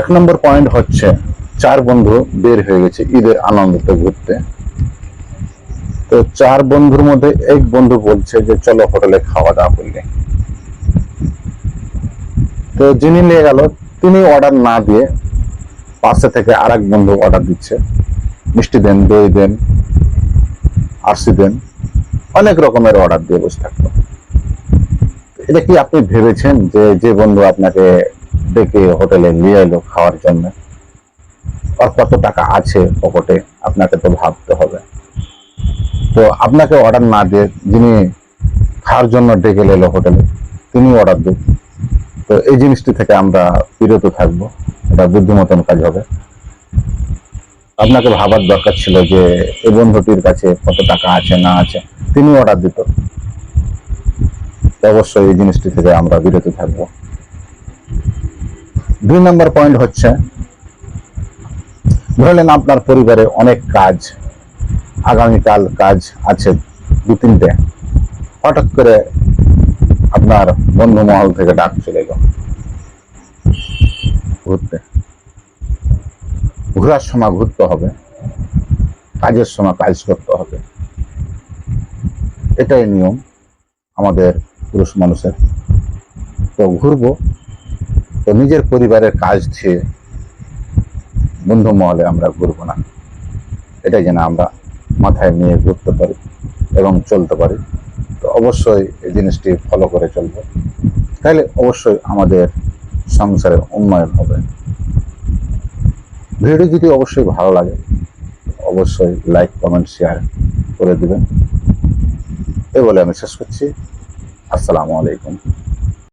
এক নম্বর পয়েন্ট হচ্ছে চার বন্ধু বের হয়ে গেছে ঈদের আনন্দতে ঘুরতে। তো চার বন্ধুর মধ্যে এক বন্ধু বলছে যে, চলো হোটেলে খাওয়া দাওয়া করলে তো যিনি নিয়ে গেল, তিনি অর্ডার না দিয়ে পাশে থেকে আর এক বন্ধু অর্ডার দিচ্ছে। মিষ্টি দেন, দই দেন আরসি দেন, অনেক রকমের অর্ডার দিয়ে বসে থাকতো এটা কি আপনি ভেবেছেন যে যে বন্ধু আপনাকে ডেকে হোটেলে নিয়ে এলো খাওয়ার জন্য। আর কত টাকা আছে পকেটে, আপনাকে তো ভাবতে হবে। তো আপনাকে অর্ডার না দিয়ে যিনি খাওয়ার জন্য ডেকে এলো হোটেলে, তিনি অর্ডার দিন। তো এই জিনিসটি থেকে আমরা বিরত থাকব। এটা বুদ্ধিমতন কাজ হবে। আপনাকে ভাবার দরকার ছিল যে এই বন্ধুটির কাছে কত টাকা আছে, না আছে, তিনি অর্ডার দিত। অবশ্যই এই জিনিসটি থেকে আমরা বিরত থাকব। দুই নম্বর পয়েন্ট হচ্ছে ধরলেন আপনার পরিবারে অনেক কাজ, আগামীকাল কাজ আছে দু তিনটে। হঠাৎ করে আপনার বন্ধু মহল থেকে ডাক চলে এলো ঘুরতে। ঘোরার সময় ঘুরতে হবে, কাজের সময় কাজ করতে হবে। এটাই নিয়ম আমাদের পুরুষ মানুষের। তো ঘুরবো তো নিজের পরিবারের কাজ দিয়ে বন্ধু মহলে আমরা ঘুরবো না। এটাই যেন আমরা মাথায় নিয়ে ঘুরতে পারি এবং চলতে পারি। তো অবশ্যই এই জিনিসটি ফলো করে চলবো। তাহলে অবশ্যই আমাদের সংসারের উন্নয়ন হবে। ভিডিও যদি অবশ্যই ভালো লাগে, অবশ্যই লাইক কমেন্ট শেয়ার করে দিবেন। এ বলে আমি শেষ করছি। আসসালামু আলাইকুম।